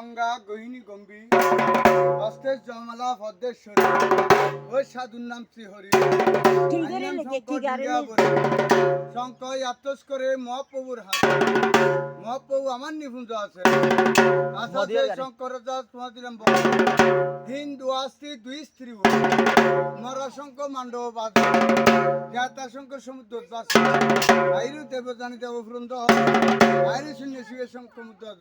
গঙ্গা গহিনী গম্ভীর অস্তের জমলা ভদ্রেশ্বরী ওই সাধুর নাম শ্রীহরি। শঙ্কর আত্মস করে মহাপ্রভুর হাত। মহাপ্রভু আমার নিপুঞ্জ আছে। মদিয়ার শঙ্কর দাস তোমার দিলাম হিন্দু আসছি দুই স্ত্রী নরশঙ্ক মান্ডব বাদ জ্ঞাতাশঙ্ক সমুদ্র দাস আইরু দেবজানি দেব বৃন্দ আইরু শূন্য শিবের শঙ্খ মুদ্রা